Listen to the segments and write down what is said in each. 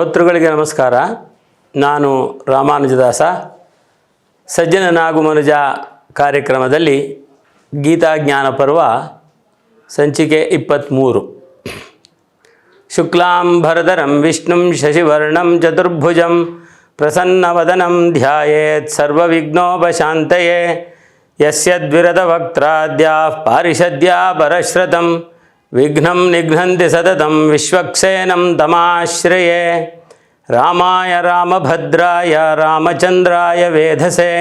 ಶ್ರೋತೃಗಳಿಗೆ ನಮಸ್ಕಾರ. ನಾನು ರಾಮಾನುಜದಾಸ. ಸಜ್ಜನ ನಾಗುಮನುಜ ಕಾರ್ಯಕ್ರಮದಲ್ಲಿ ಗೀತಾಜ್ಞಾನ ಪರ್ವ ಸಂಚಿಕೆ ಇಪ್ಪತ್ತ್ಮೂರು ಶುಕ್ಲಾಂಬರಧರಂ ವಿಷ್ಣುಂ, ಶಶಿವರ್ಣಂ, ಚತುರ್ಭುಜಂ, ಪ್ರಸನ್ನವದನಂ, ಧ್ಯಾಯೇತ್, ಸರ್ವವಿಘ್ನೋಪಶಾಂತಯೇ ಯಸ್ಯದ್ವಿರತವಕ್ತ್ರಾದ್ಯಾಃ ಪಾರಿಷದ್ಯಾ ಪರಶ್ರತಂ విఘ్నం నిఘ్నంతి సతతం విశ్వక్సేనం తమాశ్రయే రామాయ రామభద్రాయ రామచంద్రాయ వేధసే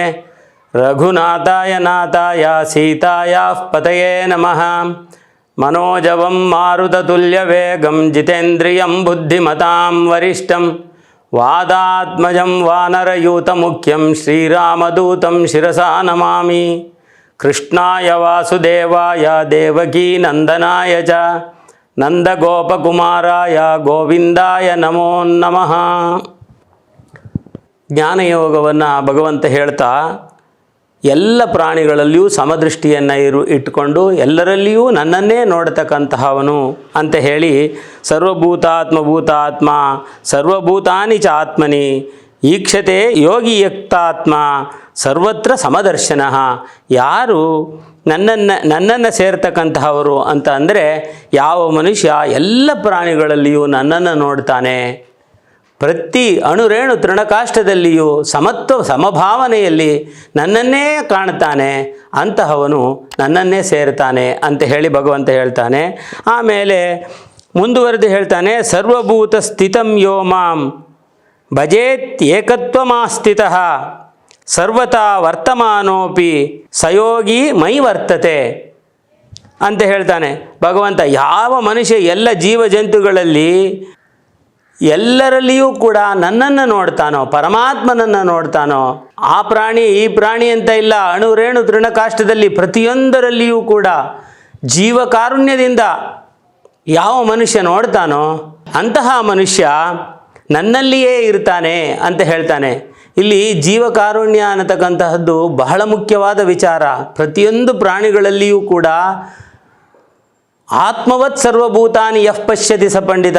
రఘునాథాయ నాథాయ సీతాయా పతయే నమ మనోజవం మారుతతుల్యవేగం జితేంద్రియం బుద్ధిమతాం వరిష్టం వాదాత్మజం వానరయూతముఖ్యం శ్రీరామదూతం శిరసా నమామి ಕೃಷ್ಣಾಯ ವಾಸುದೇವಾಯ ದೇವಕೀ ನಂದನಾಯ ಚ ನಂದಗೋಪಕುಮಾರಾಯ ಗೋವಿಂದಾಯ ನಮೋ ನಮಃ. ಜ್ಞಾನಯೋಗವನ್ನು ಭಗವಂತ ಹೇಳ್ತಾ, ಎಲ್ಲ ಪ್ರಾಣಿಗಳಲ್ಲಿಯೂ ಸಮದೃಷ್ಟಿಯನ್ನು ಇರು, ಇಟ್ಟುಕೊಂಡು ಎಲ್ಲರಲ್ಲಿಯೂ ನನ್ನನ್ನೇ ನೋಡತಕ್ಕಂತಹವನು ಅಂತ ಹೇಳಿ, ಸರ್ವಭೂತಾತ್ಮಭೂತಾತ್ಮ, ಸರ್ವಭೂತಾನಿ ಚ ಆತ್ಮನಿ ಈಕ್ಷತೆ ಯೋಗಿಯುಕ್ತಾತ್ಮ ಸರ್ವತ್ರ ಸಮದರ್ಶನ. ಯಾರು ನನ್ನನ್ನು ನನ್ನನ್ನು ಸೇರ್ತಕ್ಕಂತಹವರು ಅಂತ ಅಂದರೆ ಯಾವ ಮನುಷ್ಯ ಎಲ್ಲ ಪ್ರಾಣಿಗಳಲ್ಲಿಯೂ ನನ್ನನ್ನು ನೋಡ್ತಾನೆ. ಪ್ರತಿ ಅಣುರೇಣು ತೃಣಕಾಷ್ಟದಲ್ಲಿಯೂ ಸಮತ್ವ, ಸಮಭಾವನೆಯಲ್ಲಿ ನನ್ನನ್ನೇ ಕಾಣ್ತಾನೆ. ಅಂತಹವನು ನನ್ನನ್ನೇ ಸೇರ್ತಾನೆ ಅಂತ ಹೇಳಿ ಭಗವಂತ ಹೇಳ್ತಾನೆ. ಆಮೇಲೆ ಮುಂದುವರೆದು ಹೇಳ್ತಾನೆ, ಸರ್ವಭೂತ ಸ್ಥಿತಂ ಯೋ ಮಾಂ ಭಜೇತ್ ಏಕತ್ವಮಾಸ್ಥಿತ. ಸರ್ವತಾ ವರ್ತಮಾನೋಪಿ ಸಯೋಗಿ ಮೈ ವರ್ತತೆ ಅಂತ ಹೇಳ್ತಾನೆ. ಭಗವಂತ, ಯಾವ ಮನುಷ್ಯ ಎಲ್ಲ ಜೀವ ಜಂತುಗಳಲ್ಲಿ ಎಲ್ಲರಲ್ಲಿಯೂ ಕೂಡ ನನ್ನನ್ನು ನೋಡ್ತಾನೋ, ಪರಮಾತ್ಮನನ್ನು ನೋಡ್ತಾನೋ, ಆ ಪ್ರಾಣಿ, ಈ ಪ್ರಾಣಿ ಅಂತ ಇಲ್ಲ, ಅಣುರೇಣು ತೃಣಕಾಷ್ಟದಲ್ಲಿ ಪ್ರತಿಯೊಂದರಲ್ಲಿಯೂ ಕೂಡ ಜೀವಕಾರುಣ್ಯದಿಂದ ಯಾವ ಮನುಷ್ಯ ನೋಡ್ತಾನೋ, ಅಂತಹ ಮನುಷ್ಯ ನನ್ನಲ್ಲಿಯೇ ಇರ್ತಾನೆ ಅಂತ ಹೇಳ್ತಾನೆ. ಇಲ್ಲಿ ಜೀವಕಾರುಣ್ಯ ಅನ್ನತಕ್ಕಂತಹದ್ದು ಬಹಳ ಮುಖ್ಯವಾದ ವಿಚಾರ. ಪ್ರತಿಯೊಂದು ಪ್ರಾಣಿಗಳಲ್ಲಿಯೂ ಕೂಡ ಆತ್ಮವತ್ ಸರ್ವಭೂತಾನಿ ಯಃ ಪಶ್ಯತಿ ಸ ಪಂಡಿತ.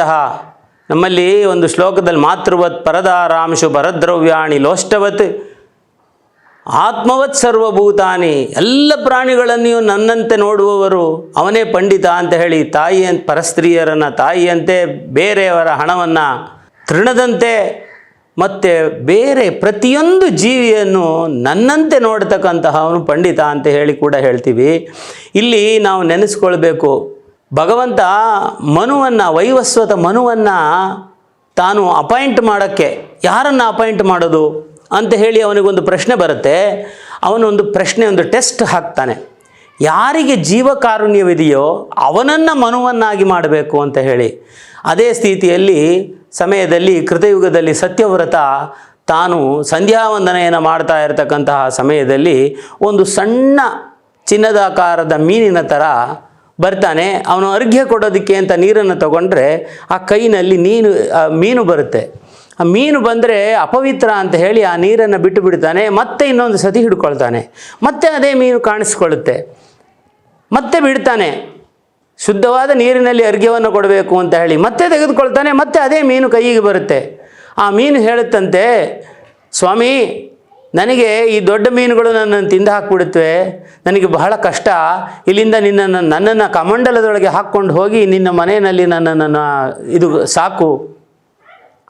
ನಮ್ಮಲ್ಲಿ ಒಂದು ಶ್ಲೋಕದಲ್ಲಿ ಮಾತೃವತ್ ಪರದಾರಾಂಶು ಪರದ್ರವ್ಯಾಣಿ ಲೋಷ್ಟವತ್. ಆತ್ಮವತ್ ಸರ್ವಭೂತಾನಿ ಎಲ್ಲ ಪ್ರಾಣಿಗಳನ್ನೆಯೂ ನನ್ನಂತೆ ನೋಡುವವರು ಅವನೇ ಪಂಡಿತ ಅಂತ ಹೇಳಿ ತಾಯಿ ಅಂತ ಪರಸ್ತ್ರೀಯರನ್ನು ತಾಯಿಯಂತೆ ಬೇರೆಯವರ ಹಣವನ್ನು ತೃಣದಂತೆ ಮತ್ತು ಬೇರೆ ಪ್ರತಿಯೊಂದು ಜೀವಿಯನ್ನು ನನ್ನಂತೆ ನೋಡ್ತಕ್ಕಂತಹ ಅವನು ಪಂಡಿತ ಅಂತ ಹೇಳಿ ಕೂಡ ಹೇಳ್ತೀವಿ. ಇಲ್ಲಿ ನಾವು ನೆನೆಸ್ಕೊಳ್ಬೇಕು. ಭಗವಂತ ಮನುವನ್ನು, ವೈವಸ್ವತ ಮನುವನ್ನು ತಾನು ಅಪಾಯಿಂಟ್ ಮಾಡೋಕ್ಕೆ ಯಾರನ್ನು ಅಪಾಯಿಂಟ್ ಮಾಡೋದು ಅಂತ ಹೇಳಿ ಅವನಿಗೊಂದು ಪ್ರಶ್ನೆ ಬರುತ್ತೆ. ಅವನೊಂದು ಪ್ರಶ್ನೆ, ಒಂದು ಟೆಸ್ಟ್ ಹಾಕ್ತಾನೆ. ಯಾರಿಗೆ ಜೀವಕಾರುಣ್ಯವಿದೆಯೋ ಅವನನ್ನು ಮನುವನ್ನಾಗಿ ಮಾಡಬೇಕು ಅಂತ ಹೇಳಿ. ಅದೇ ಸ್ಥಿತಿಯಲ್ಲಿ ಸಮಯದಲ್ಲಿ, ಕೃತಯುಗದಲ್ಲಿ ಸತ್ಯವ್ರತ ತಾನು ಸಂಧ್ಯಾವಂದನೆಯನ್ನು ಮಾಡ್ತಾ ಇರತಕ್ಕಂತಹ ಸಮಯದಲ್ಲಿ ಒಂದು ಸಣ್ಣ ಚಿನ್ನದಾಕಾರದ ಮೀನಿನ ಥರ ಬರ್ತಾನೆ. ಅವನು ಅರ್ಘ್ಯ ಕೊಡೋದಕ್ಕೆ ಅಂತ ನೀರನ್ನು ತಗೊಂಡ್ರೆ ಆ ಕೈನಲ್ಲಿ ನೀನು ಮೀನು ಬರುತ್ತೆ. ಆ ಮೀನು ಬಂದರೆ ಅಪವಿತ್ರ ಅಂತ ಹೇಳಿ ಆ ನೀರನ್ನು ಬಿಟ್ಟು ಬಿಡ್ತಾನೆ. ಮತ್ತೆ ಇನ್ನೊಂದು ಸತಿ ಹಿಡ್ಕೊಳ್ತಾನೆ. ಮತ್ತೆ ಅದೇ ಮೀನು ಕಾಣಿಸ್ಕೊಳ್ಳುತ್ತೆ. ಮತ್ತೆ ಬಿಡ್ತಾನೆ. ಶುದ್ಧವಾದ ನೀರಿನಲ್ಲಿ ಅರ್ಘ್ಯವನ್ನು ಕೊಡಬೇಕು ಅಂತ ಹೇಳಿ ಮತ್ತೆ ತೆಗೆದುಕೊಳ್ತಾನೆ, ಮತ್ತೆ ಅದೇ ಮೀನು ಕೈಗೆ ಬರುತ್ತೆ. ಆ ಮೀನು ಹೇಳುತ್ತಂತೆ, ಸ್ವಾಮಿ, ನನಗೆ ಈ ದೊಡ್ಡ ಮೀನುಗಳು ನನ್ನನ್ನು ತಿಂದು ಹಾಕ್ಬಿಡುತ್ತವೆ. ನನಗೆ ಬಹಳ ಕಷ್ಟ. ಇಲ್ಲಿಂದ ನಿನ್ನನ್ನು, ನನ್ನನ್ನು ಕಮಂಡಲದೊಳಗೆ ಹಾಕ್ಕೊಂಡು ಹೋಗಿ ನಿನ್ನ ಮನೆಯಲ್ಲಿ ನನ್ನನ್ನು ಇದು ಸಾಕು.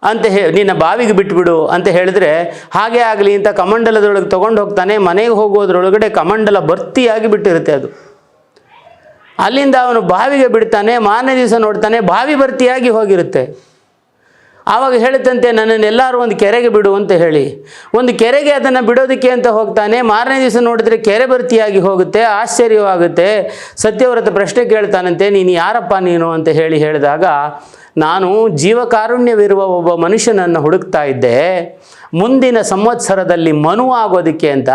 ಅಂತ ಹೇ, ನಿನ್ನ ಬಾವಿಗೆ ಬಿಟ್ಬಿಡು. ಅಂತ ಹೇಳಿದ್ರೆ, ಹಾಗೆ ಆಗಲಿ ಅಂತ ಕಮಂಡಲದೊಳಗೆ ತೊಗೊಂಡು ಹೋಗ್ತಾನೆ. ಮನೆಗೆ ಹೋಗೋದ್ರೊಳಗಡೆ ಕಮಂಡಲ ಭರ್ತಿಯಾಗಿ ಬಿಟ್ಟಿರುತ್ತೆ ಅದು. ಅಲ್ಲಿಂದ ಅವನು ಬಾವಿಗೆ ಬಿಡ್ತಾನೆ, ಮಾರನೇ ದಿವಸ ನೋಡ್ತಾನೆ, ಬಾವಿ ಭರ್ತಿಯಾಗಿ ಹೋಗಿರುತ್ತೆ. ಆವಾಗ ಹೇಳುತ್ತಂತೆ, ನನ್ನನ್ನೆಲ್ಲರೂ ಒಂದು ಕೆರೆಗೆ ಬಿಡು ಅಂತ ಹೇಳಿ. ಒಂದು ಕೆರೆಗೆ ಅದನ್ನು ಬಿಡೋದಕ್ಕೆ ಅಂತ ಹೋಗ್ತಾನೆ, ಮಾರನೇ ದಿವಸ ನೋಡಿದ್ರೆ ಕೆರೆ ಭರ್ತಿಯಾಗಿ ಹೋಗುತ್ತೆ, ಆಶ್ಚರ್ಯವಾಗುತ್ತೆ. ಸತ್ಯವ್ರತ ಪ್ರಶ್ನೆ ಕೇಳ್ತಾನಂತೆ, ನೀನು ಯಾರಪ್ಪ ನೀನು ಅಂತ ಹೇಳಿ ಹೇಳಿದಾಗ, ನಾನು ಜೀವಕಾರುಣ್ಯವಿರುವ ಒಬ್ಬ ಮನುಷ್ಯನನ್ನು ಹುಡುಕ್ತಾ ಇದ್ದೆ. ಮುಂದಿನ ಸಂವತ್ಸರದಲ್ಲಿ ಮನು ಆಗೋದಕ್ಕೆ ಅಂತ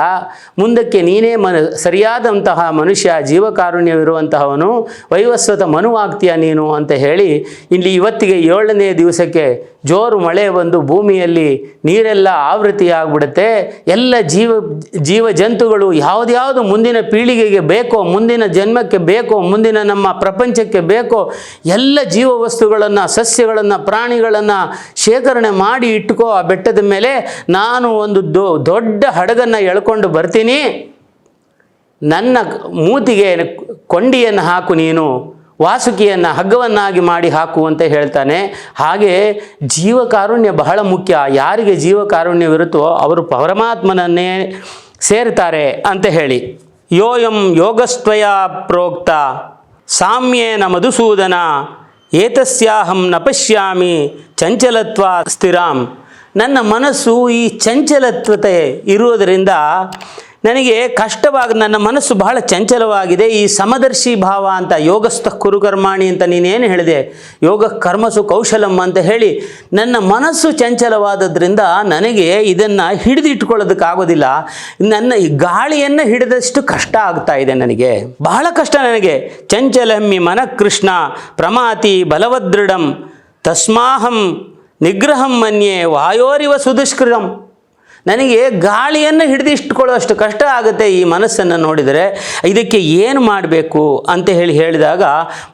ಮುಂದಕ್ಕೆ ನೀನೇ ಮನ, ಸರಿಯಾದಂತಹ ಮನುಷ್ಯ, ಜೀವಕಾರುಣ್ಯವಿರುವಂತಹವನು, ವೈವಸ್ವತ ಮನು ಆಗ್ತೀಯ ನೀನು ಅಂತ ಹೇಳಿ ಇಲ್ಲಿ ಇವತ್ತಿಗೆ ಏಳನೇ ದಿವಸಕ್ಕೆ ಜೋರು ಮಳೆ ಬಂದು ಭೂಮಿಯಲ್ಲಿ ನೀರೆಲ್ಲ ಆವೃತ್ತಿಯಾಗ್ಬಿಡುತ್ತೆ. ಎಲ್ಲ ಜೀವ ಜೀವ ಜಂತುಗಳು ಯಾವುದ್ಯಾವುದು ಮುಂದಿನ ಪೀಳಿಗೆಗೆ ಬೇಕೋ, ಮುಂದಿನ ಜನ್ಮಕ್ಕೆ ಬೇಕೋ, ಮುಂದಿನ ನಮ್ಮ ಪ್ರಪಂಚಕ್ಕೆ ಬೇಕೋ, ಎಲ್ಲ ಜೀವ ವಸ್ತುಗಳನ್ನು ಸಸ್ಯಗಳನ್ನು, ಪ್ರಾಣಿಗಳನ್ನು ಶೇಖರಣೆ ಮಾಡಿ ಇಟ್ಕೋ, ಆ ಬೆಟ್ಟದ ಮೇಲೆ ನಾನು ಒಂದು ದೊಡ್ಡ ಹಡಗನ್ನು ಎಳ್ಕೊಂಡು ಬರ್ತೀನಿ. ನನ್ನ ಮೂತಿಗೆ ಕೊಂಡಿಯನ್ನು ಹಾಕು ನೀನು. ವಾಸುಕಿಯನ್ನು ಹಗ್ಗವನ್ನಾಗಿ ಮಾಡಿ ಹಾಕು ಅಂತ ಹೇಳ್ತಾನೆ. ಹಾಗೆ ಜೀವಕಾರುಣ್ಯ ಬಹಳ ಮುಖ್ಯ. ಯಾರಿಗೆ ಜೀವಕಾರುಣ್ಯವಿರುತ್ತೋ ಅವರು ಪರಮಾತ್ಮನನ್ನೇ ಸೇರ್ತಾರೆ ಅಂತ ಹೇಳಿ. ಯೋಯಂ ಯೋಗಸ್ತ್ವಯ ಪ್ರೋಕ್ತ. ಸಾಮ್ಯೇನ ಮಧುಸೂದನ. ಏತಸ್ಯಾಹಂ ನ ಪಶ್ಯಾಮಿ ಚಂಚಲತ್ವ ಸ್ಥಿರಾಂ. ನನ್ನ ಮನಸ್ಸು ಈ ಚಂಚಲತ್ವತೆ ಇರುವುದರಿಂದ ನನಗೆ ಕಷ್ಟವಾಗ ನನ್ನ ಮನಸ್ಸು ಬಹಳ ಚಂಚಲವಾಗಿದೆ. ಈ ಸಮದರ್ಶಿ ಭಾವ ಅಂತ ಯೋಗಸ್ಥ ಕುರುಕರ್ಮಾಣಿ ಅಂತ ನೀನೇನು ಹೇಳಿದೆ? ಯೋಗ ಕರ್ಮಸು ಕೌಶಲಂ ಅಂತ ಹೇಳಿ ನನ್ನ ಮನಸ್ಸು ಚಂಚಲವಾದದ್ರಿಂದ ನನಗೆ ಇದನ್ನು ಹಿಡಿದಿಟ್ಕೊಳ್ಳೋದಕ್ಕಾಗೋದಿಲ್ಲ ನನ್ನ ಈ ಗಾಳಿಯನ್ನು ಹಿಡಿದಷ್ಟು ಕಷ್ಟ ಆಗ್ತಾ ಇದೆ ನನಗೆ. ಬಹಳ ಕಷ್ಟ ನನಗೆ. ಚಂಚಲಮ್ಮಿ ಮನಃಕೃಷ್ಣ ಪ್ರಮಾತಿ ಬಲವದೃಢಂ ತಸ್ಮಾಹಂ ನಿಗ್ರಹಂ ಮನ್ಯೆ ವಾಯೋರಿವ ಸುದುಷ್ಕೃತಂ. ನನಗೆ ಗಾಳಿಯನ್ನು ಹಿಡಿದಿಟ್ಟುಕೊಳ್ಳುವಷ್ಟು ಕಷ್ಟ ಆಗುತ್ತೆ ಈ ಮನಸ್ಸನ್ನು ನೋಡಿದರೆ, ಇದಕ್ಕೆ ಏನು ಮಾಡಬೇಕು ಅಂತ ಹೇಳಿ ಹೇಳಿದಾಗ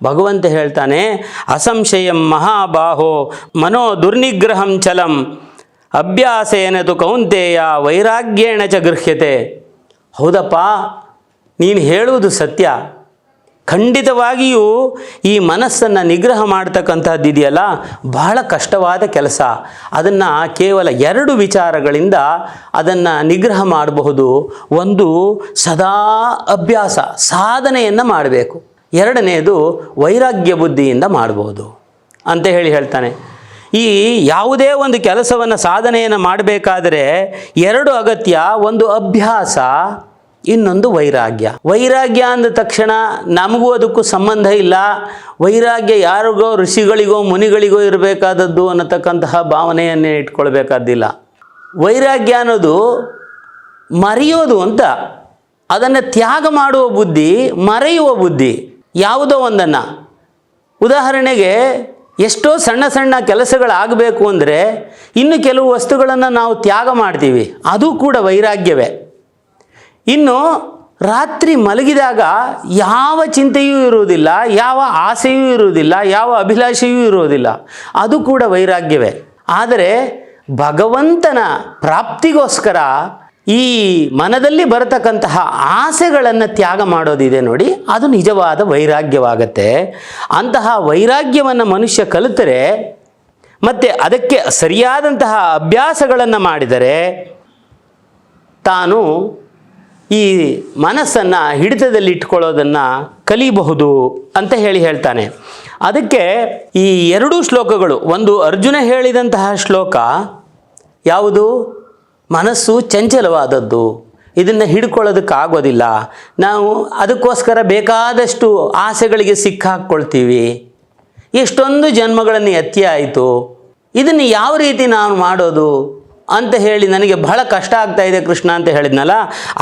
ಭಗವಂತ ಹೇಳ್ತಾನೆ, ಅಸಂಶಯಂ ಮಹಾಬಾಹೋ ಮನೋ ದುರ್ನಿಗ್ರಹಂ ಚಲಂ, ಅಭ್ಯಾಸೇನ ತು ಕೌಂತೆಯ ವೈರಾಗ್ಯೇಣ ಚ ಗೃಹ್ಯತೆ. ಹೌದಪ್ಪ, ನೀನು ಹೇಳುವುದು ಸತ್ಯ. ಖಂಡಿತವಾಗಿಯೂ ಈ ಮನಸ್ಸನ್ನು ನಿಗ್ರಹ ಮಾಡ್ತಕ್ಕಂಥದ್ದು ಇದೆಯಲ್ಲ? ಬಹಳ ಕಷ್ಟವಾದ ಕೆಲಸ. ಅದನ್ನು ಕೇವಲ ಎರಡು ವಿಚಾರಗಳಿಂದ ಅದನ್ನು ನಿಗ್ರಹ ಮಾಡಬಹುದು. ಒಂದು, ಸದಾ ಅಭ್ಯಾಸ, ಸಾಧನೆಯನ್ನು ಮಾಡಬೇಕು. ಎರಡನೆಯದು ವೈರಾಗ್ಯ ಬುದ್ಧಿಯಿಂದ ಮಾಡಬಹುದು ಅಂತ ಹೇಳಿ ಹೇಳ್ತಾನೆ. ಈ ಯಾವುದೇ ಒಂದು ಕೆಲಸವನ್ನು, ಸಾಧನೆಯನ್ನು ಮಾಡಬೇಕಾದರೆ ಎರಡು ಅಗತ್ಯ. ಒಂದು ಅಭ್ಯಾಸ ಇನ್ನೊಂದು ವೈರಾಗ್ಯ. ವೈರಾಗ್ಯ ಅಂದ ತಕ್ಷಣ ನಮಗೂ ಅದಕ್ಕೂ ಸಂಬಂಧ ಇಲ್ಲ. ವೈರಾಗ್ಯ ಯಾರಿಗೋ ಋಷಿಗಳಿಗೋ ಮುನಿಗಳಿಗೋ ಇರಬೇಕಾದದ್ದು ಅನ್ನತಕ್ಕಂತಹ ಭಾವನೆಯನ್ನೇ ಇಟ್ಕೊಳ್ಬೇಕಾದ್ದಿಲ್ಲ ವೈರಾಗ್ಯ ಅನ್ನೋದು ಮರೆಯೋದು ಅಂತ, ಅದನ್ನು ತ್ಯಾಗ ಮಾಡುವ ಬುದ್ಧಿ ಮರೆಯುವ ಬುದ್ಧಿ ಯಾವುದೋ ಒಂದನ್ನು. ಉದಾಹರಣೆಗೆ ಎಷ್ಟೋ ಸಣ್ಣ ಸಣ್ಣ ಕೆಲಸಗಳಾಗಬೇಕು ಅಂದರೆ ಇನ್ನು ಕೆಲವು ವಸ್ತುಗಳನ್ನು ನಾವು ತ್ಯಾಗ ಮಾಡ್ತೀವಿ. ಅದು ಕೂಡ ವೈರಾಗ್ಯವೇ. ಇನ್ನು ರಾತ್ರಿ ಮಲಗಿದಾಗ ಯಾವ ಚಿಂತೆಯೂ ಇರುವುದಿಲ್ಲ, ಯಾವ ಆಸೆಯೂ ಇರುವುದಿಲ್ಲ, ಯಾವ ಅಭಿಲಾಷೆಯೂ ಇರುವುದಿಲ್ಲ. ಅದು ಕೂಡ ವೈರಾಗ್ಯವೇ. ಆದರೆ ಭಗವಂತನ ಪ್ರಾಪ್ತಿಗೋಸ್ಕರ ಈ ಮನದಲ್ಲಿ ಬರತಕ್ಕಂತಹ ಆಸೆಗಳನ್ನು ತ್ಯಾಗ ಮಾಡೋದಿದೆ ನೋಡಿ, ಅದು ನಿಜವಾದ ವೈರಾಗ್ಯವಾಗತ್ತೆ. ಅಂತಹ ವೈರಾಗ್ಯವನ್ನು ಮನುಷ್ಯ ಕಲಿತರೆ, ಮತ್ತು ಅದಕ್ಕೆ ಸರಿಯಾದಂತಹ ಅಭ್ಯಾಸಗಳನ್ನು ಮಾಡಿದರೆ ತಾನು ಈ ಮನಸ್ಸನ್ನು ಹಿಡಿತದಲ್ಲಿ ಇಟ್ಕೊಳ್ಳೋದನ್ನು ಕಲಿಬಹುದು ಅಂತ ಹೇಳಿ ಹೇಳ್ತಾನೆ. ಅದಕ್ಕೆ ಈ ಎರಡೂ ಶ್ಲೋಕಗಳು, ಒಂದು ಅರ್ಜುನ ಹೇಳಿದಂತಹ ಶ್ಲೋಕ ಯಾವುದು? ಮನಸ್ಸು ಚಂಚಲವಾದದ್ದು. ಇದನ್ನು ಹಿಡ್ಕೊಳ್ಳೋದಕ್ಕಾಗೋದಿಲ್ಲ. ನಾವು ಅದಕ್ಕೋಸ್ಕರ ಬೇಕಾದಷ್ಟು ಆಸೆಗಳಿಗೆ ಸಿಕ್ಕಾಕ್ಕೊಳ್ತೀವಿ. ಎಷ್ಟೊಂದು ಜನ್ಮಗಳನ್ನು ಎತ್ತಿ ಆಯಿತು. ಇದನ್ನು ಯಾವ ರೀತಿ ನಾನು ಮಾಡೋದು? ಅಂತ ಹೇಳಿ ನನಗೆ ಬಹಳ ಕಷ್ಟ ಆಗ್ತಾ ಇದೆ ಕೃಷ್ಣ ಅಂತ ಹೇಳಿದ್ನಲ್ಲ,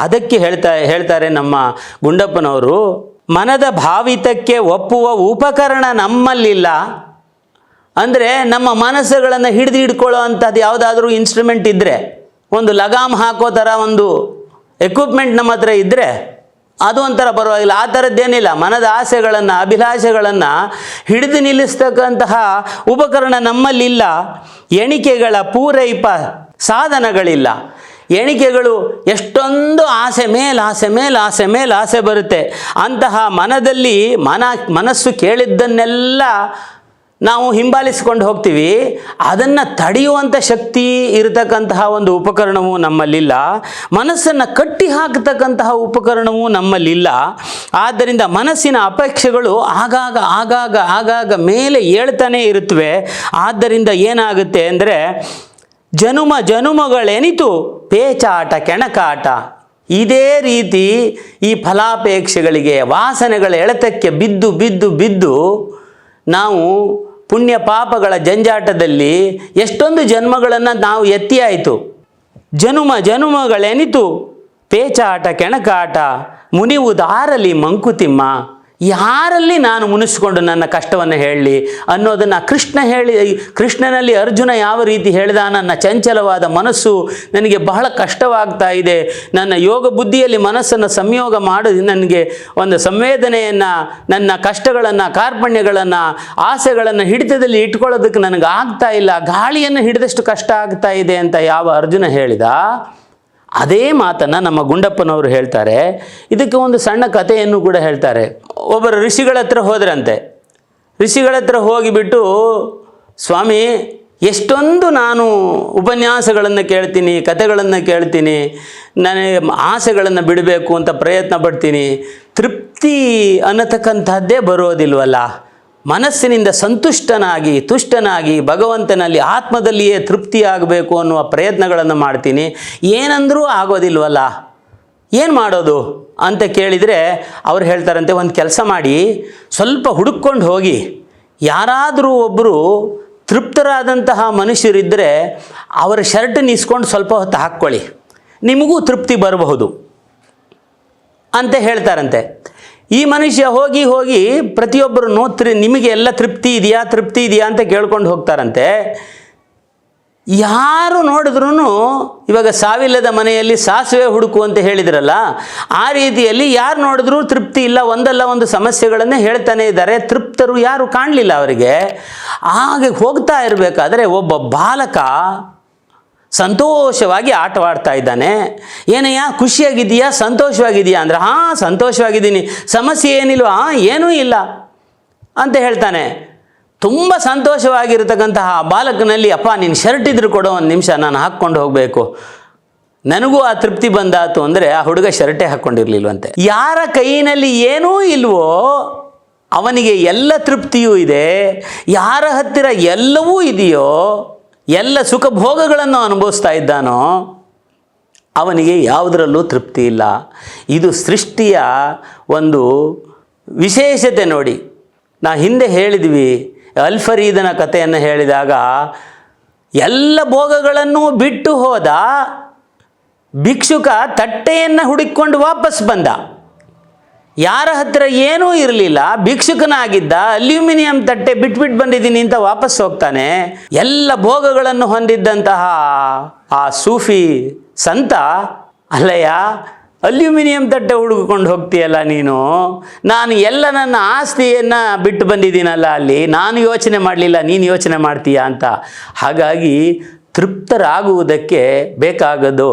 ಅದಕ್ಕೆ ಹೇಳ್ತಾ, ಹೇಳ್ತಾರೆ ನಮ್ಮ ಗುಂಡಪ್ಪನವರು, ಮನದ ಭಾವಿತಕ್ಕೆ ಒಪ್ಪುವ ಉಪಕರಣ ನಮ್ಮಲ್ಲಿಲ್ಲ. ಅಂದರೆ ನಮ್ಮ ಮನಸ್ಸುಗಳನ್ನು ಹಿಡಿದು ಹಿಡ್ಕೊಳ್ಳೋ ಅಂಥದ್ದು ಯಾವುದಾದ್ರೂ ಇನ್ಸ್ಟ್ರೂಮೆಂಟ್ ಇದ್ದರೆ ಒಂದು ಲಗಾಮ್ ಹಾಕೋ ಥರ ಒಂದು ಎಕ್ವಿಪ್ಮೆಂಟ್ ನಮ್ಮ ಹತ್ರ ಇದ್ದರೆ ಅದು ಒಂಥರ ಪರವಾಗಿಲ್ಲ. ಆ ಥರದ್ದೇನಿಲ್ಲ. ಮನದ ಆಸೆಗಳನ್ನು, ಅಭಿಲಾಷೆಗಳನ್ನು ಹಿಡಿದು ನಿಲ್ಲಿಸ್ತಕ್ಕಂತಹ ಉಪಕರಣ ನಮ್ಮಲ್ಲಿಲ್ಲ. ಎಣಿಕೆಗಳ ಪೂರೈಪ ಸಾಧನಗಳಿಲ್ಲ. ಎಣಿಕೆಗಳು ಎಷ್ಟೊಂದು ಆಸೆ ಮೇಲೆ ಆಸೆ ಮೇಲೆ ಆಸೆ ಮೇಲೆ, ಆಸೆ ಬರುತ್ತೆ. ಅಂತಹ ಮನದಲ್ಲಿ ಮನ, ಮನಸ್ಸು ಕೇಳಿದ್ದನ್ನೆಲ್ಲ ನಾವು ಹಿಂಬಾಲಿಸಿಕೊಂಡು ಹೋಗ್ತೀವಿ. ಅದನ್ನು ತಡೆಯುವಂಥ ಶಕ್ತಿ ಇರತಕ್ಕಂತಹ ಒಂದು ಉಪಕರಣವು ನಮ್ಮಲ್ಲಿಲ್ಲ. ಮನಸ್ಸನ್ನು ಕಟ್ಟಿ ಹಾಕತಕ್ಕಂತಹ ಉಪಕರಣವೂ ನಮ್ಮಲ್ಲಿಲ್ಲ. ಆದ್ದರಿಂದ ಮನಸ್ಸಿನ ಅಪೇಕ್ಷೆಗಳು ಆಗಾಗ ಆಗಾಗ ಆಗಾಗ ಮೇಲೆ ಏಳ್ತಾನೆ ಇರುತ್ತವೆ ಆದ್ದರಿಂದ ಏನಾಗುತ್ತೆ ಅಂದರೆ ಜನುಮ ಜನುಮಗಳೆನಿತು? ಪೇಚಾಟ, ಕೆಣಕಾಟ. ಇದೇ ರೀತಿ ಈ ಫಲಾಪೇಕ್ಷೆಗಳಿಗೆ, ವಾಸನೆಗಳ ಎಳೆತಕ್ಕೆ ಬಿದ್ದು ಬಿದ್ದು ಬಿದ್ದು ನಾವು ಪುಣ್ಯ ಪಾಪಗಳ ಜಂಜಾಟದಲ್ಲಿ ಎಷ್ಟೊಂದು ಜನ್ಮಗಳನ್ನು ನಾವು ಎತ್ತಿ ಆಯಿತು. ಜನುಮ ಜನುಮಗಳೆನಿತು? ಪೇಚಾಟ, ಕೆಣಕಾಟ. ಮುನಿವುದಾರಲಿ ಮಂಕುತಿಮ್ಮ. ಯಾರಲ್ಲಿ ನಾನು ಮುನಿಸ್ಕೊಂಡು ನನ್ನ ಕಷ್ಟವನ್ನು ಹೇಳಲಿ ಅನ್ನೋದನ್ನು ಕೃಷ್ಣ ಹೇಳಿ, ಕೃಷ್ಣನಲ್ಲಿ ಅರ್ಜುನ ಯಾವ ರೀತಿ ಹೇಳಿದ ನನ್ನ ಚಂಚಲವಾದ ಮನಸ್ಸು ನನಗೆ ಬಹಳ ಕಷ್ಟವಾಗ್ತಾ ಇದೆ. ನನ್ನ ಯೋಗ ಬುದ್ಧಿಯಲ್ಲಿ ಮನಸ್ಸನ್ನು ಸಂಯೋಗ ಮಾಡಿ, ನನಗೆ ಒಂದು ಸಂವೇದನೆಯನ್ನು, ನನ್ನ ಕಷ್ಟಗಳನ್ನು, ಕಾರ್ಪಣ್ಯಗಳನ್ನು, ಆಸೆಗಳನ್ನು ಹಿಡಿತದಲ್ಲಿ ಇಟ್ಕೊಳ್ಳೋದಕ್ಕೆ ನನಗೆ ಆಗ್ತಾ ಇಲ್ಲ. ಗಾಳಿಯನ್ನು ಹಿಡಿದಷ್ಟು ಕಷ್ಟ ಆಗ್ತಾ ಇದೆ ಅಂತ ಯಾವ ಅರ್ಜುನ ಹೇಳಿದ? ಅದೇ ಮಾತನ್ನು ನಮ್ಮ ಗುಂಡಪ್ಪನವರು ಹೇಳ್ತಾರೆ. ಇದಕ್ಕೆ ಒಂದು ಸಣ್ಣ ಕಥೆಯನ್ನು ಕೂಡ ಹೇಳ್ತಾರೆ. ಒಬ್ಬರು ಋಷಿಗಳ ಹತ್ರ ಹೋದ್ರಂತೆ. ಋಷಿಗಳ ಹತ್ರ ಹೋಗಿಬಿಟ್ಟು, ಸ್ವಾಮಿ, ಎಷ್ಟೊಂದು ನಾನು ಉಪನ್ಯಾಸಗಳನ್ನು ಕೇಳ್ತೀನಿ, ಕಥೆಗಳನ್ನು ಕೇಳ್ತೀನಿ, ನನಗೆ ಆಸೆಗಳನ್ನು ಬಿಡಬೇಕು ಅಂತ ಪ್ರಯತ್ನ ಪಡ್ತೀನಿ. ತೃಪ್ತಿ ಅನ್ನತಕ್ಕಂಥದ್ದೇ ಬರೋದಿಲ್ವಲ್ಲ? ಮನಸ್ಸಿನಿಂದ ಸಂತುಷ್ಟನಾಗಿ, ತುಷ್ಟನಾಗಿ, ಭಗವಂತನಲ್ಲಿ ಆತ್ಮದಲ್ಲಿಯೇ ತೃಪ್ತಿಯಾಗಬೇಕು ಅನ್ನುವ ಪ್ರಯತ್ನಗಳನ್ನು ಮಾಡ್ತೀನಿ. ಏನಂದರೂ ಆಗೋದಿಲ್ವಲ್ಲ? ಏನು ಮಾಡೋದು ಅಂತ ಕೇಳಿದರೆ ಅವ್ರು ಹೇಳ್ತಾರಂತೆ, ಒಂದು ಕೆಲಸ ಮಾಡಿ, ಸ್ವಲ್ಪ ಹುಡುಕೊಂಡು ಹೋಗಿ. ಯಾರಾದರೂ ಒಬ್ಬರು ತೃಪ್ತರಾದಂತಹ ಮನುಷ್ಯರಿದ್ದರೆ ಅವರ ಶರ್ಟನ್ನು ಇಸ್ಕೊಂಡು ಸ್ವಲ್ಪ ಹೊತ್ತು ಹಾಕ್ಕೊಳ್ಳಿ. ನಿಮಗೂ ತೃಪ್ತಿ ಬರಬಹುದು. ಅಂತ ಹೇಳ್ತಾರಂತೆ. ಈ ಮನುಷ್ಯ ಹೋಗಿ ಹೋಗಿ ಪ್ರತಿಯೊಬ್ಬರನ್ನು ತ್ರಿ ನಿಮಗೆ ಎಲ್ಲ ತೃಪ್ತಿ ಇದೆಯಾ ತೃಪ್ತಿ ಇದೆಯಾ ಅಂತ ಕೇಳ್ಕೊಂಡು ಹೋಗ್ತಾರಂತೆ. ಯಾರು ನೋಡಿದ್ರೂ ಇವಾಗ ಸಾವಿಲ್ಲದ ಮನೆಯಲ್ಲಿ ಸಾಸಿವೆ ಹುಡುಕು ಅಂತ ಹೇಳಿದ್ರಲ್ಲ, ಆ ರೀತಿಯಲ್ಲಿ ಯಾರು ನೋಡಿದ್ರೂ ತೃಪ್ತಿ ಇಲ್ಲ, ಒಂದಲ್ಲ ಒಂದು ಸಮಸ್ಯೆಗಳನ್ನೇ ಹೇಳ್ತಾನೆ ಇದ್ದಾರೆ. ತೃಪ್ತರು ಯಾರು ಕಾಣಲಿಲ್ಲ ಅವರಿಗೆ. ಹಾಗೆ ಹೋಗ್ತಾ ಇರಬೇಕಾದ್ರೆ ಒಬ್ಬ ಬಾಲಕ ಸಂತೋಷವಾಗಿ ಆಟವಾಡ್ತಾ ಇದ್ದಾನೆ. ಏನಯ್ಯ ಖುಷಿಯಾಗಿದೆಯಾ ಸಂತೋಷವಾಗಿದೆಯಾ ಅಂದ್ರೆ, ಹಾಂ, ಸಂತೋಷವಾಗಿದ್ದೀನಿ. ಸಮಸ್ಯೆ ಏನಿಲ್ವಾ? ಹಾಂ ಏನೂ ಇಲ್ಲ ಅಂತ ಹೇಳ್ತಾನೆ. ತುಂಬ ಸಂತೋಷವಾಗಿರತಕ್ಕಂತಹ ಬಾಲಕನಲ್ಲಿ, ಅಪ್ಪ, ನೀನು ಶರ್ಟ್ ಇದ್ರು ಕೊಡೋ, ಒಂದು ನಿಮಿಷ, ನಾನು ಹಾಕ್ಕೊಂಡು ಹೋಗಬೇಕು. ನನಗೂ ಆ ತೃಪ್ತಿ ಬಂದಾತು ಅಂದರೆ, ಆ ಹುಡುಗ ಶರ್ಟೇ ಹಾಕ್ಕೊಂಡಿರ್ಲಿಲ್ವಂತೆ. ಯಾರ ಕೈಯಲ್ಲಿ ಏನೂ ಇಲ್ವೋ, ಅವನಿಗೆ ಎಲ್ಲ ತೃಪ್ತಿಯೂ ಇದೆ. ಯಾರ ಹತ್ತಿರ ಎಲ್ಲವೂ ಇದೆಯೋ ಎಲ್ಲ ಸುಖ ಭೋಗಗಳನ್ನು ಅನುಭವಿಸ್ತಾ ಇದ್ದಾನೋ, ಅವನಿಗೆ ಯಾವುದರಲ್ಲೂ ತೃಪ್ತಿ ಇಲ್ಲ. ಇದು ಸೃಷ್ಟಿಯ ಒಂದು ವಿಶೇಷತೆ ನೋಡಿ. ನಾ ಹಿಂದೆ ಹೇಳಿದ್ವಿ ಅಲ್ಫರೀದನ ಕಥೆಯನ್ನು ಹೇಳಿದಾಗ, ಎಲ್ಲ ಭೋಗಗಳನ್ನು ಬಿಟ್ಟು ಹೋದ ಭಿಕ್ಷುಕ ತಟ್ಟೆಯನ್ನು ಹುಡುಕಿಕೊಂಡು ವಾಪಸ್ ಬಂದ. ಯಾರ ಹತ್ರ ಏನೂ ಇರಲಿಲ್ಲ, ಭಿಕ್ಷುಕನಾಗಿದ್ದ, ಅಲ್ಯೂಮಿನಿಯಂ ತಟ್ಟೆ ಬಿಟ್ಬಿಟ್ಟು ಬಂದಿದ್ದೀನಿ ಅಂತ ವಾಪಸ್ ಹೋಗ್ತಾನೆ. ಎಲ್ಲ ಭೋಗಗಳನ್ನು ಹೊಂದಿದ್ದಂತಹ ಆ ಸೂಫಿ ಸಂತ, ಅಲ್ಲಯ್ಯ, ಅಲ್ಯೂಮಿನಿಯಂ ತಟ್ಟೆ ಹುಡುಕೊಂಡು ಹೋಗ್ತೀಯಲ್ಲ ನೀನು? ನಾನು ಎಲ್ಲ ನನ್ನ ಆಸ್ತಿಯನ್ನು ಬಿಟ್ಟು ಬಂದಿದ್ದೀನಲ್ಲ ಅಲ್ಲಿ, ನಾನು ಯೋಚನೆ ಮಾಡಲಿಲ್ಲ, ನೀನು ಯೋಚನೆ ಮಾಡ್ತೀಯಾ? ಅಂತ. ಹಾಗಾಗಿ ತೃಪ್ತರಾಗುವುದಕ್ಕೆ ಬೇಕಾಗೋದು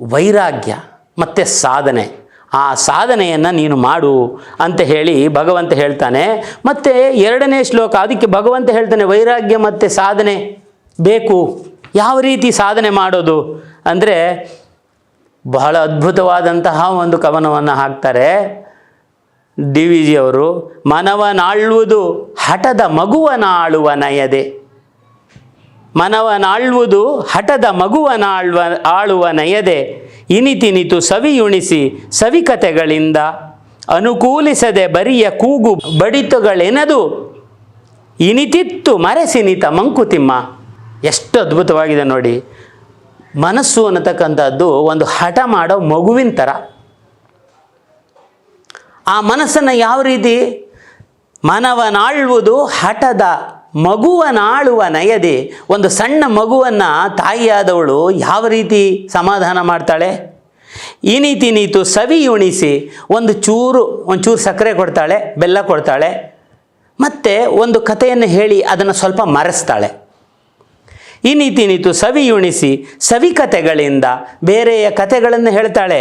ವೈರಾಗ್ಯ, ಮತ್ತು ಸಾಧನೆ. ಆ ಸಾಧನೆಯನ್ನು ನೀನು ಮಾಡು ಅಂತ ಹೇಳಿ ಭಗವಂತ ಹೇಳ್ತಾನೆ. ಮತ್ತು ಎರಡನೇ ಶ್ಲೋಕ, ಅದಕ್ಕೆ ಭಗವಂತ ಹೇಳ್ತಾನೆ, ವೈರಾಗ್ಯ ಮತ್ತು ಸಾಧನೆ ಬೇಕು. ಯಾವ ರೀತಿ ಸಾಧನೆ ಮಾಡೋದು? ಅಂದರೆ ಬಹಳ ಅದ್ಭುತವಾದಂತಹ ಒಂದು ಕವನವನ್ನು ಹಾಕ್ತಾರೆ ಡಿ ವಿ ಜಿಯವರು ಮನವನಾಳುವುದು ಹಠದ ಮಗುವನಾಳುವ ನಯದೆ. ಮನವನಾಳುವುದು ಹಠದ ಮಗುವನಾಳ್ವ ಆಳುವ ನಯದೆ ಇನಿತಿನಿತು ಸವಿಯುಣಿಸಿ ಸವಿಕತೆಗಳಿಂದ ಅನುಕೂಲಿಸದೆ ಬರಿಯ ಕೂಗು ಬಡಿತುಗಳೆನದು ಇನಿತಿತ್ತು ಮರೆಸಿನಿತ ಮಂಕುತಿಮ್ಮ. ಎಷ್ಟು ಅದ್ಭುತವಾಗಿದೆ ನೋಡಿ. ಮನಸ್ಸು ಅನ್ನತಕ್ಕಂಥದ್ದು ಒಂದು ಹಠ ಮಾಡೋ ಮಗುವಿನ ಥರ. ಆ ಮನಸ್ಸನ್ನು ಯಾವ ರೀತಿ ಮನವನಾಳ್ವುದು ಹಠದ ಮಗುವನಾಳುವ ನಯದೆ, ಒಂದು ಸಣ್ಣ ಮಗುವನ್ನು ತಾಯಿಯಾದವಳು ಯಾವ ರೀತಿ ಸಮಾಧಾನ ಮಾಡ್ತಾಳೆ? ಇನಿತಿನೀತು ಸವಿ ಉಣಿಸಿ ಒಂದು ಚೂರು ಒಂದು ಚೂರು ಸಕ್ಕರೆ ಕೊಡ್ತಾಳೆ, ಬೆಲ್ಲ ಕೊಡ್ತಾಳೆ, ಮತ್ತು ಒಂದು ಕಥೆಯನ್ನು ಹೇಳಿ ಅದನ್ನು ಸ್ವಲ್ಪ ಮರೆಸ್ತಾಳೆ. ಈ ನೀತಿ ನೀತು ಸವಿಯುಣಿಸಿ ಸವಿಕತೆಗಳಿಂದ ಬೇರೆಯ ಕಥೆಗಳನ್ನು ಹೇಳ್ತಾಳೆ.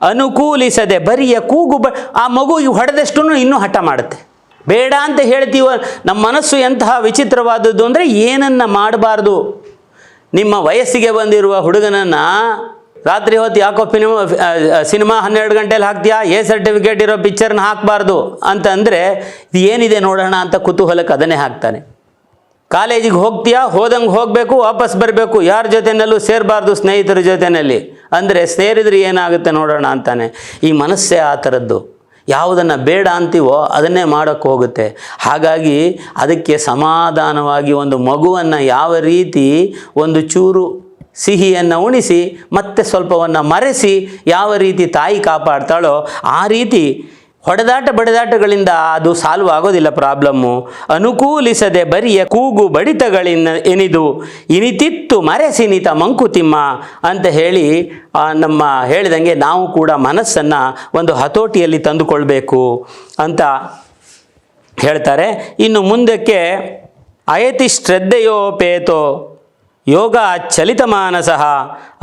ಅನುಕೂಲಿಸದೆ ಬರಿಯ ಕೂಗು ಬ, ಆ ಮಗು ಹೊಡೆದಷ್ಟು ಇನ್ನೂ ಹಠ ಮಾಡುತ್ತೆ. ಬೇಡ ಅಂತ ಹೇಳ್ತೀವ, ನಮ್ಮ ಮನಸ್ಸು ಎಂತಹ ವಿಚಿತ್ರವಾದದ್ದು ಅಂದರೆ ಏನನ್ನು ಮಾಡಬಾರ್ದು. ನಿಮ್ಮ ವಯಸ್ಸಿಗೆ ಬಂದಿರುವ ಹುಡುಗನನ್ನು ರಾತ್ರಿ ಹೊತ್ತು ಯಾಕೋ ಫಿನಿಮ ಸಿನಿಮಾ ಹನ್ನೆರಡು ಗಂಟೆಲಿ ಹಾಕ್ತೀಯಾ? ಎ ಸರ್ಟಿಫಿಕೇಟ್ ಇರೋ ಪಿಕ್ಚರ್ನ ಹಾಕಬಾರ್ದು. ಅಂತ ಅಂದರೆ ಇದು ಏನಿದೆ ನೋಡೋಣ ಅಂತ ಕುತೂಹಲಕ್ಕೆ ಅದನ್ನೇ ಹಾಕ್ತಾನೆ. ಕಾಲೇಜಿಗೆ ಹೋಗ್ತೀಯಾ? ಹೋದಂಗೆ ಹೋಗಬೇಕು, ವಾಪಸ್ ಬರಬೇಕು. ಯಾರ ಜೊತೆಯಲ್ಲೂ ಸೇರಬಾರ್ದು ಸ್ನೇಹಿತರ ಜೊತೆಯಲ್ಲಿ ಅಂದರೆ ಸೇರಿದ್ರೆ ಏನಾಗುತ್ತೆ ನೋಡೋಣ ಅಂತಾನೆ. ಈ ಮನಸ್ಸೇ ಆ ಥರದ್ದು ಯಾವುದನ್ನು ಬೇಡ ಅಂತೀವೋ ಅದನ್ನೇ ಮಾಡೋಕ್ಕೆ ಹೋಗುತ್ತೆ. ಹಾಗಾಗಿ ಅದಕ್ಕೆ ಸಮಾಧಾನವಾಗಿ ಒಂದು ಮಗುವನ್ನು ಯಾವ ರೀತಿ ಒಂದು ಚೂರು ಸಿಹಿಯನ್ನು ಉಣಿಸಿ ಮತ್ತೆ ಸ್ವಲ್ಪವನ್ನು ಮರೆಸಿ ಯಾವ ರೀತಿ ತಾಯಿ ಕಾಪಾಡ್ತಾಳೋ ಆ ರೀತಿ ಹೊಡೆದಾಟ ಬಡಿದಾಟಗಳಿಂದ ಅದು ಸಾಲ್ವ್ ಆಗೋದಿಲ್ಲ ಪ್ರಾಬ್ಲಮ್ಮು. ಅನುಕೂಲಿಸದೆ ಬರಿಯ ಕೂಗು ಬಡಿತಗಳಿಂದ ಎನಿದು, ಇನಿತಿತ್ತು ಮರೆಸಿನಿತ ಮಂಕುತಿಮ್ಮ ಅಂತ ಹೇಳಿ ನಮ್ಮ ಹೇಳಿದಂಗೆ ನಾವು ಕೂಡ ಮನಸ್ಸನ್ನು ಒಂದು ಹತೋಟಿಯಲ್ಲಿ ತಂದುಕೊಳ್ಬೇಕು ಅಂತ ಹೇಳ್ತಾರೆ. ಇನ್ನು ಮುಂದಕ್ಕೆ, ಅಯತಿ ಶ್ರದ್ಧೆಯೋಪೇತೋ ಯೋಗ ಚಲಿತ ಮಾನಸಃ,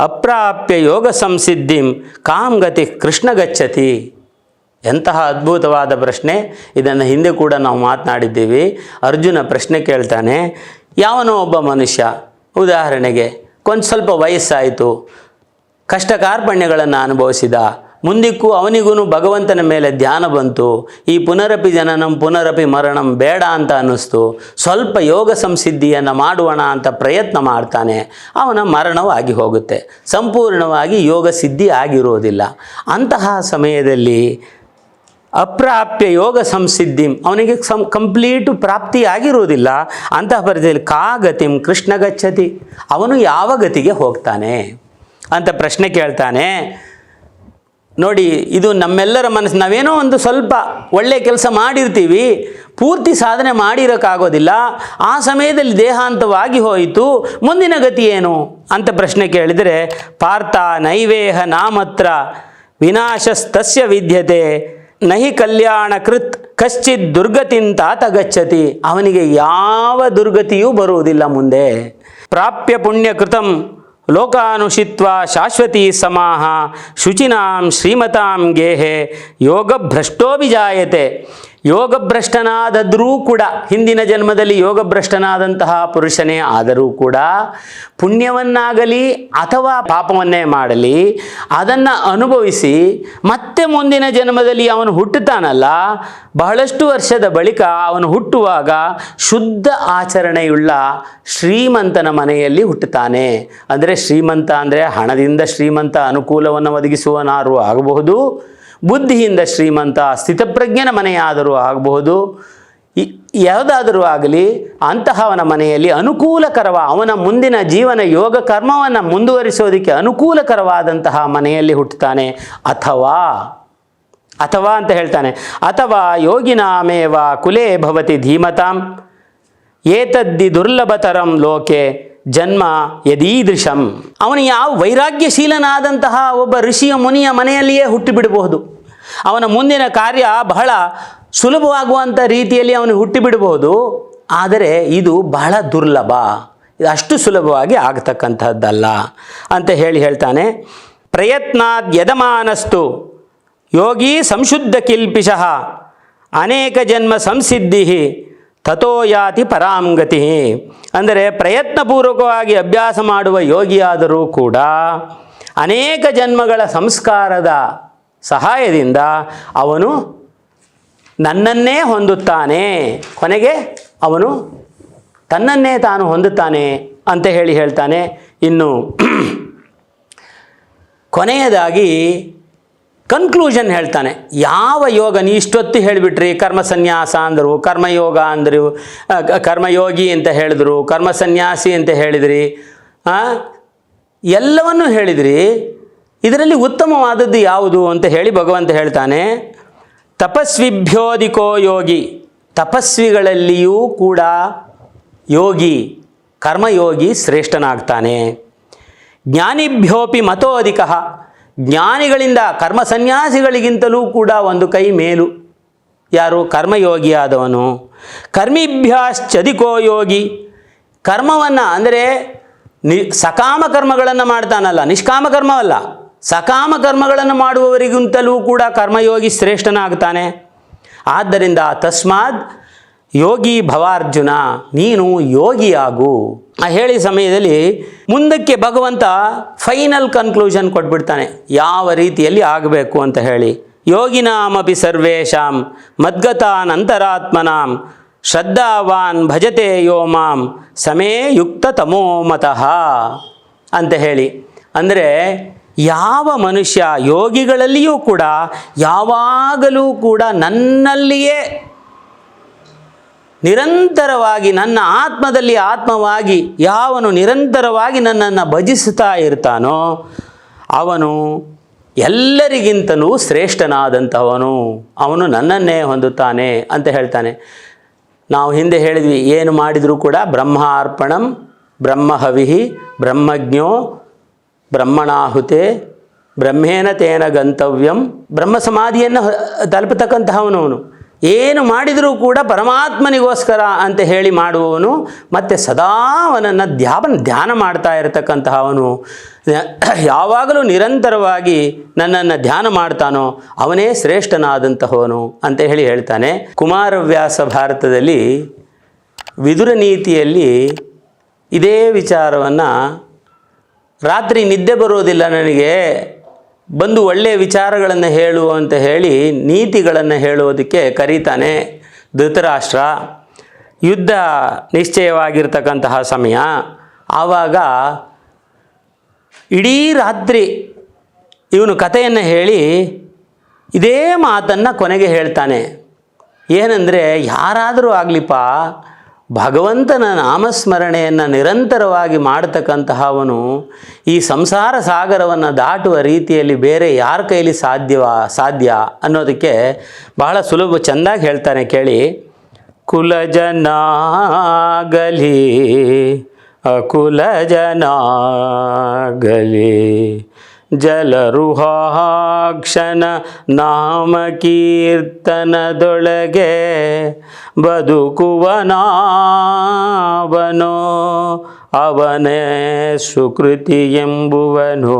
ಅಪ್ರಾಪ್ಯ ಯೋಗ ಸಂಸಿದ್ಧಿಂ ಕಾಂಗತಿ ಕೃಷ್ಣ ಗಚ್ಚತಿ. ಎಂತಹ ಅದ್ಭುತವಾದ ಪ್ರಶ್ನೆ. ಇದನ್ನು ಹಿಂದೆ ಕೂಡ ನಾವು ಮಾತನಾಡಿದ್ದೀವಿ. ಅರ್ಜುನ ಪ್ರಶ್ನೆ ಕೇಳ್ತಾನೆ, ಯಾವನೋ ಒಬ್ಬ ಮನುಷ್ಯ, ಉದಾಹರಣೆಗೆ ಕೊಂಚ ಸ್ವಲ್ಪ ವಯಸ್ಸಾಯಿತು, ಕಷ್ಟ ಕಾರ್ಪಣ್ಯಗಳನ್ನು ಅನುಭವಿಸಿದ, ಮುಂದಿಕ್ಕೂ ಅವನಿಗೂ ಭಗವಂತನ ಮೇಲೆ ಧ್ಯಾನ ಬಂತು, ಈ ಪುನರಪಿ ಜನನಂ, ಪುನರಪಿ ಮರಣಂ ಬೇಡ ಅಂತ ಅನ್ನಿಸ್ತು, ಸ್ವಲ್ಪ ಯೋಗ ಸಂಸಿದ್ಧಿಯನ್ನು ಮಾಡುವಣ ಅಂತ ಪ್ರಯತ್ನ ಮಾಡ್ತಾನೆ, ಅವನ ಮರಣವಾಗಿ ಹೋಗುತ್ತೆ. ಸಂಪೂರ್ಣವಾಗಿ ಯೋಗ ಸಿದ್ಧಿ ಆಗಿರೋದಿಲ್ಲ. ಅಂತಹ ಸಮಯದಲ್ಲಿ ಅಪ್ರಾಪ್ಯ ಯೋಗ ಸಂಸಿದ್ಧಿ. ಅವನಿಗೆ ಸಂ ಕಂಪ್ಲೀಟು ಪ್ರಾಪ್ತಿ ಆಗಿರುವುದಿಲ್ಲ ಅಂತಹ ಪರಿಸ್ಥಿತಿಯಲ್ಲಿ ಕಾ ಗತಿಂ, ಕೃಷ್ಣ ಗಚ್ಚತಿ. ಅವನು ಯಾವ ಗತಿಗೆ ಹೋಗ್ತಾನೆ? ಅಂತ ಪ್ರಶ್ನೆ ಕೇಳ್ತಾನೆ. ನೋಡಿ, ಇದು ನಮ್ಮೆಲ್ಲರ ಮನಸ್ಸು. ನಾವೇನೋ ಒಂದು ಸ್ವಲ್ಪ ಒಳ್ಳೆ ಕೆಲಸ ಮಾಡಿರ್ತೀವಿ. ಪೂರ್ತಿ ಸಾಧನೆ ಮಾಡಿರೋಕ್ಕಾಗೋದಿಲ್ಲ. ಆ ಸಮಯದಲ್ಲಿ ದೇಹಾಂತವಾಗಿ ಹೋಯಿತು. ಮುಂದಿನ ಗತಿ ಏನು? ಅಂತ ಪ್ರಶ್ನೆ ಕೇಳಿದರೆ, ಪಾರ್ಥ ನೈವೇಹ ನಾಮತ್ರ ವಿನಾಶಸ್ತಸ್ಯ ವಿದ್ಯತೆ. ನಹಿ ಕಲ್ಯಾಣ ಕೃತ್ ಕಶ್ಚಿತ್ ದುರ್ಗತಿಂತ ತಗಚ್ಚತಿ. ಅವನಿಗೆ ಯಾವ ದುರ್ಗತಿಯೂ ಬರುವುದಿಲ್ಲ ಮುಂದೆ. ಪ್ರಾಪ್ಯ ಪುಣ್ಯಕೃತಂ ಲೋಕಾನುಷಿತ್ವ ಶಾಶ್ವತಿ ಸಮಾಹ. ಶುಚಿನಾಂ ಶ್ರೀಮತಾಂ ಗೇಹೆ. ಯೋಗಭ್ರಷ್ಟೋಭಿಜಾಯತೆ ಯೋಗಭ್ರಷ್ಟನಾದರೂ ಕೂಡ, ಹಿಂದಿನ ಜನ್ಮದಲ್ಲಿ ಯೋಗಭ್ರಷ್ಟನಾದಂತಹ ಪುರುಷನೇ ಆದರೂ ಕೂಡ, ಪುಣ್ಯವನ್ನಾಗಲಿ ಅಥವಾ ಪಾಪವನ್ನೇ ಮಾಡಲಿ, ಅದನ್ನು ಅನುಭವಿಸಿ, ಮತ್ತೆ ಮುಂದಿನ ಜನ್ಮದಲ್ಲಿ ಅವನು ಹುಟ್ಟುತ್ತಾನಲ್ಲ, ಬಹಳಷ್ಟು ವರ್ಷದ ಬಳಿಕ ಅವನು ಹುಟ್ಟುವಾಗ ಶುದ್ಧ ಆಚರಣೆಯುಳ್ಳ ಶ್ರೀಮಂತನ ಮನೆಯಲ್ಲಿ ಹುಟ್ಟುತ್ತಾನೆ. ಅಂದರೆ ಶ್ರೀಮಂತ ಅಂದರೆ ಹಣದಿಂದ ಶ್ರೀಮಂತ ಅನುಕೂಲವನ್ನು ಒದಗಿಸುವನಾರು ಆಗಬಹುದು. ಬುದ್ಧಿಯಿಂದ ಶ್ರೀಮಂತ ಸ್ಥಿತಪ್ರಜ್ಞನ ಮನೆಯಾದರೂ ಆಗಬಹುದು. ಯಾವುದಾದರೂ ಆಗಲಿ ಅಂತಹವನ ಮನೆಯಲ್ಲಿ ಅನುಕೂಲಕರವ ಅವನ ಮುಂದಿನ ಜೀವನ ಯೋಗ ಕರ್ಮವನ್ನು ಮುಂದುವರಿಸೋದಕ್ಕೆ ಅನುಕೂಲಕರವಾದಂತಹ ಮನೆಯಲ್ಲಿ ಹುಟ್ಟುತ್ತಾನೆ. ಅಥವಾ ಅಥವಾ ಅಂತ ಹೇಳ್ತಾನೆ, ಅಥವಾ ಯೋಗಿನಾಮೇವ ಕುಲೇ ಭವತಿ ಧೀಮತಾಂ, ಏತದ್ದಿ ದುರ್ಲಭತರಂ ಲೋಕೆ ಜನ್ಮ ಯದೀದೃಶಂ. ಅವನು ಯಾವ ವೈರಾಗ್ಯಶೀಲನಾದಂತಹ ಒಬ್ಬ ಋಷಿಯ ಮುನಿಯ ಮನೆಯಲ್ಲಿಯೇ ಹುಟ್ಟಿಬಿಡಬಹುದು. ಅವನ ಮುಂದಿನ ಕಾರ್ಯ ಬಹಳ ಸುಲಭವಾಗುವಂಥ ರೀತಿಯಲ್ಲಿ ಅವನು ಹುಟ್ಟಿಬಿಡಬಹುದು. ಆದರೆ ಇದು ಬಹಳ ದುರ್ಲಭ. ಇದು ಅಷ್ಟು ಸುಲಭವಾಗಿ ಆಗತಕ್ಕಂಥದ್ದಲ್ಲ ಅಂತ ಹೇಳಿ ಹೇಳ್ತಾನೆ. ಪ್ರಯತ್ನಾದ್ ಯದಮಾನಸ್ತು. ಯೋಗಿ ಸಂಶುದ್ಧ ಕಿಲ್ಪಿಶಃ ಅನೇಕ ಜನ್ಮ ಸಂಸಿದ್ಧಿ ತಥೋ ಯಾತಿ ಪರಾಂ ಗತಿ. ಅಂದರೆ ಪ್ರಯತ್ನಪೂರ್ವಕವಾಗಿ ಅಭ್ಯಾಸ ಮಾಡುವ ಯೋಗಿಯಾದರೂ ಕೂಡ ಅನೇಕ ಜನ್ಮಗಳ ಸಂಸ್ಕಾರದ ಸಹಾಯದಿಂದ ಅವನು ನನ್ನನ್ನೇ ಹೊಂದುತ್ತಾನೆ. ಕೊನೆಗೆ ಅವನು ತನ್ನನ್ನೇ ತಾನು ಹೊಂದುತ್ತಾನೆ ಅಂತ ಹೇಳಿ ಹೇಳ್ತಾನೆ. ಇನ್ನು ಕೊನೆಯದಾಗಿ ಕನ್ಕ್ಲೂಷನ್ ಹೇಳ್ತಾನೆ. ಯಾವ ಯೋಗ ನೀ ಇಷ್ಟೊತ್ತು ಹೇಳಿಬಿಟ್ರಿ? ಕರ್ಮ ಸನ್ಯಾಸ ಅಂದರು, ಕರ್ಮಯೋಗ ಅಂದರು ಕರ್ಮಯೋಗಿ ಅಂತ ಹೇಳಿದ್ರು ಕರ್ಮ ಸನ್ಯಾಸಿ ಅಂತ ಹೇಳಿದ್ರಿ ಎಲ್ಲವನ್ನು ಹೇಳಿದ್ರಿ. ಇದರಲ್ಲಿ ಉತ್ತಮವಾದದ್ದು ಯಾವುದು ಅಂತ ಹೇಳಿ ಭಗವಂತ ಹೇಳ್ತಾನೆ ತಪಸ್ವಿಭ್ಯೋದಿಕೋ ಯೋಗಿ. ತಪಸ್ವಿಗಳಲ್ಲಿಯೂ ಕೂಡ ಯೋಗಿ, ಕರ್ಮಯೋಗಿ ಶ್ರೇಷ್ಠನಾಗ್ತಾನೆ. ಜ್ಞಾನಿಭ್ಯೋಪಿ ಮತೋಧಿಕ. ಜ್ಞಾನಿಗಳಿಂದ ಕರ್ಮ ಸನ್ಯಾಸಿಗಳಿಗಿಂತಲೂ ಕೂಡ ಒಂದು ಕೈ ಮೇಲು. ಯಾರು? ಕರ್ಮಯೋಗಿಯಾದವನು. ಕರ್ಮಿಭ್ಯಾಶ್ಚದಿಕೋ ಯೋಗಿ. ಕರ್ಮವನ್ನು ಅಂದರೆ ನಿ, ಸಕಾಮ ಕರ್ಮಗಳನ್ನು ಮಾಡ್ತಾನಲ್ಲ. ನಿಷ್ಕಾಮ ಕರ್ಮವಲ್ಲ. ಸಕಾಮ ಕರ್ಮಗಳನ್ನು ಮಾಡುವವರಿಗಿಂತಲೂ ಕೂಡ ಕರ್ಮಯೋಗಿ ಶ್ರೇಷ್ಠನಾಗ್ತಾನೆ. ಆದ್ದರಿಂದ ತಸ್ಮಾತ್ ಯೋಗಿ ಭವಾರ್ಜುನ, ನೀನು ಯೋಗಿಯಾಗು. ಆ ಹೇಳಿ ಸಮಯದಲ್ಲಿ ಮುಂದಕ್ಕೆ ಭಗವಂತ ಫೈನಲ್ ಕನ್ಕ್ಲೂಷನ್ ಕೊಟ್ಬಿಡ್ತಾನೆ. ಯಾವ ರೀತಿಯಲ್ಲಿ ಆಗಬೇಕು ಅಂತ ಹೇಳಿ. ಯೋಗಿನಾಮಪಿ ಸರ್ವೇಷಾಂ ಮದ್ಗತಾನ್ ಅಂತರಾತ್ಮನಾಂ ಶ್ರದ್ಧಾವಾನ್ ಭಜತೆ ಯೋ ಮಾಂ ಸಮೇ ಯುಕ್ತ ತಮೋಮತಃ ಅಂತ ಹೇಳಿ. ಅಂದರೆ ಯಾವ ಮನುಷ್ಯ ಯೋಗಿಗಳಲ್ಲಿಯೂ ಕೂಡ, ಯಾವಾಗಲೂ ಕೂಡ ನನ್ನಲ್ಲಿಯೇ ನಿರಂತರವಾಗಿ ನನ್ನ ಆತ್ಮದಲ್ಲಿ ಆತ್ಮವಾಗಿ ಯಾವನು ನಿರಂತರವಾಗಿ ನನ್ನನ್ನು ಭಜಿಸುತ್ತಾ ಇರ್ತಾನೋ ಅವನು ಎಲ್ಲರಿಗಿಂತಲೂ ಶ್ರೇಷ್ಠನಾದಂಥವನು. ಅವನು ನನ್ನನ್ನೇ ಹೊಂದುತ್ತಾನೆ ಅಂತ ಹೇಳ್ತಾನೆ. ನಾವು ಹಿಂದೆ ಹೇಳಿದ್ವಿ, ಏನು ಮಾಡಿದರೂ ಕೂಡ ಬ್ರಹ್ಮಾರ್ಪಣಂ ಬ್ರಹ್ಮಹವಿಹಿ ಬ್ರಹ್ಮಜ್ಞೋ ಬ್ರಹ್ಮಣಾಹುತೆ ಬ್ರಹ್ಮೇನ ತೇನ ಗಂತವ್ಯಂ ಬ್ರಹ್ಮ ಸಮಾಧಿಯನ್ನು ತಲುಪತಕ್ಕಂತಹವನು ಅವನು. ಏನು ಮಾಡಿದರೂ ಕೂಡ ಪರಮಾತ್ಮನಿಗೋಸ್ಕರ ಅಂತ ಹೇಳಿ ಮಾಡುವವನು, ಮತ್ತು ಸದಾ ಅವನನ್ನು ಧ್ಯಾನ ಧ್ಯಾನ ಮಾಡ್ತಾ ಇರತಕ್ಕಂತಹ ಅವನು, ಯಾವಾಗಲೂ ನಿರಂತರವಾಗಿ ನನ್ನನ್ನು ಧ್ಯಾನ ಮಾಡ್ತಾನೋ, ಅವನೇ ಶ್ರೇಷ್ಠನಾದಂತಹವನು ಅಂತ ಹೇಳಿ ಹೇಳ್ತಾನೆ. ಕುಮಾರವ್ಯಾಸ ಭಾರತದಲ್ಲಿ ವಿದುರ ನೀತಿಯಲ್ಲಿ ಇದೇ ವಿಚಾರವನ್ನು ರಾತ್ರಿ ನಿದ್ದೆ ಬರೋದಿಲ್ಲ ನನಗೆ. ಬಂದು ಒಳ್ಳೆಯ ವಿಚಾರಗಳನ್ನು ಹೇಳು ಅಂತ ಹೇಳಿ ನೀತಿಗಳನ್ನು ಹೇಳುವುದಕ್ಕೆ ಕರೀತಾನೆ ಧೃತರಾಷ್ಟ್ರ. ಯುದ್ಧ ನಿಶ್ಚಯವಾಗಿರ್ತಕ್ಕಂತಹ ಸಮಯ. ಆವಾಗ ಇಡೀ ರಾತ್ರಿ ಇವನು ಕಥೆಯನ್ನು ಹೇಳಿ ಇದೇ ಮಾತನ್ನು ಕೊನೆಗೆ ಹೇಳ್ತಾನೆ. ಏನಂದರೆ ಯಾರಾದರೂ ಆಗಲಿಪ್ಪ ಭಗವಂತನ ನಾಮಸ್ಮರಣೆಯನ್ನು ನಿರಂತರವಾಗಿ ಮಾಡತಕ್ಕಂತಹವನು ಈ ಸಂಸಾರ ಸಾಗರವನ್ನು ದಾಟುವ ರೀತಿಯಲ್ಲಿ ಬೇರೆ ಯಾರ ಕೈಲಿ ಸಾಧ್ಯವಾ ಸಾಧ್ಯ ಅನ್ನೋದಕ್ಕೆ ಬಹಳ ಸುಲಭ ಚೆಂದಾಗಿ ಹೇಳ್ತಾನೆ ಕೇಳಿ. ಕುಲಜನಾಗಲಿ ಅಕುಲಜನಾಗಲಿ ಜಲರುಹಾಕ್ಷಣ ನಾಮ ಕೀರ್ತನದೊಳಗೆ ಬದುಕುವನಾವನೋ ಅವನೇ ಸುಕೃತಿ ಎಂಬುವನೋ.